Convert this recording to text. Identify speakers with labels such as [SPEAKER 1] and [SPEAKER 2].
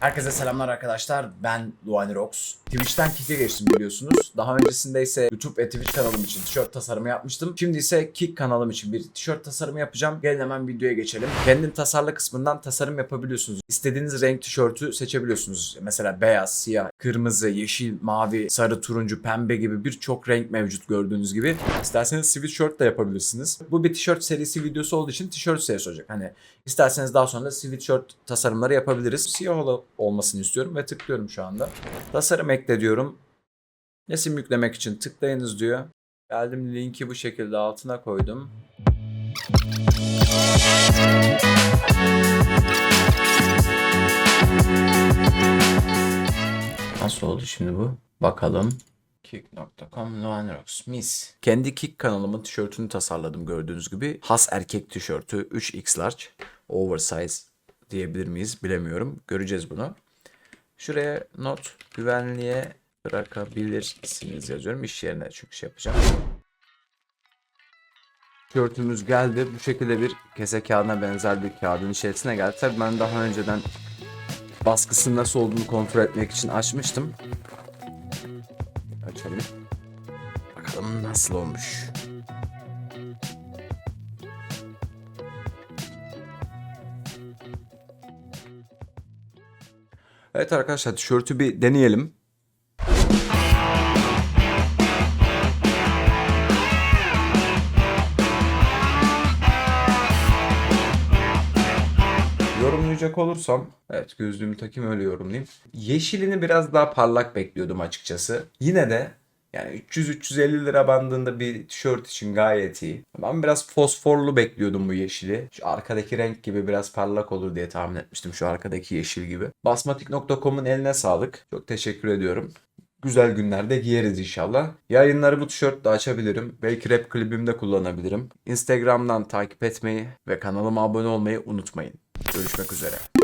[SPEAKER 1] Herkese selamlar arkadaşlar. Ben Luani Rox. Twitch'ten Kick'e geçtim biliyorsunuz. Daha öncesinde ise YouTube ve Twitch kanalım için tişört tasarımı yapmıştım. Şimdi ise Kick kanalım için bir tişört tasarımı yapacağım. Gelin hemen videoya geçelim. Kendin tasarla kısmından tasarım yapabiliyorsunuz. İstediğiniz renk tişörtü seçebiliyorsunuz. Mesela beyaz, siyah, kırmızı, yeşil, mavi, sarı, turuncu, pembe gibi birçok renk mevcut gördüğünüz gibi. İsterseniz sweatshirt de yapabilirsiniz. Bu bir tişört serisi videosu olduğu için tişört serisi olacak. Hani isterseniz daha sonra da sweatshirt tasarımları yapabiliriz. Siyah ol- olmasını istiyorum ve tıklıyorum şu anda. Tasarım ekle diyorum. Resim yüklemek için tıklayınız diyor. Geldim linki bu şekilde altına koydum. Nasıl oldu şimdi bu? Bakalım. Kick.com Luanrox mis. Kendi Kick kanalımın tişörtünü tasarladım gördüğünüz gibi. Has erkek tişörtü 3x large. Oversize diyebilir miyiz bilemiyorum. Göreceğiz bunu. Şuraya not güvenliğe bırakabilirsiniz yazıyorum. İş yerine çünkü şey yapacağım. Tişörtümüz geldi. Bu şekilde bir kese kağıdına benzer bir kağıdın içerisine geldi. Tabii ben daha önceden baskısının nasıl olduğunu kontrol etmek için açmıştım. Açalım. Bakalım nasıl olmuş. Evet arkadaşlar tişörtü bir deneyelim. Yorumlayacak olursam, evet gözlüğümü takayım öyle yorumlayayım. Yeşilini biraz daha parlak bekliyordum açıkçası. Yine de yani 300-350 lira bandında bir tişört için gayet iyi. Ben biraz fosforlu bekliyordum bu yeşili. Şu arkadaki renk gibi biraz parlak olur diye tahmin etmiştim şu arkadaki yeşil gibi. Basmatik.com'un eline sağlık. Çok teşekkür ediyorum. Güzel günlerde giyeriz inşallah. Yayınları bu tişörtle açabilirim. Belki rap klibimde kullanabilirim. Instagram'dan takip etmeyi ve kanalıma abone olmayı unutmayın. Görüşmek üzere.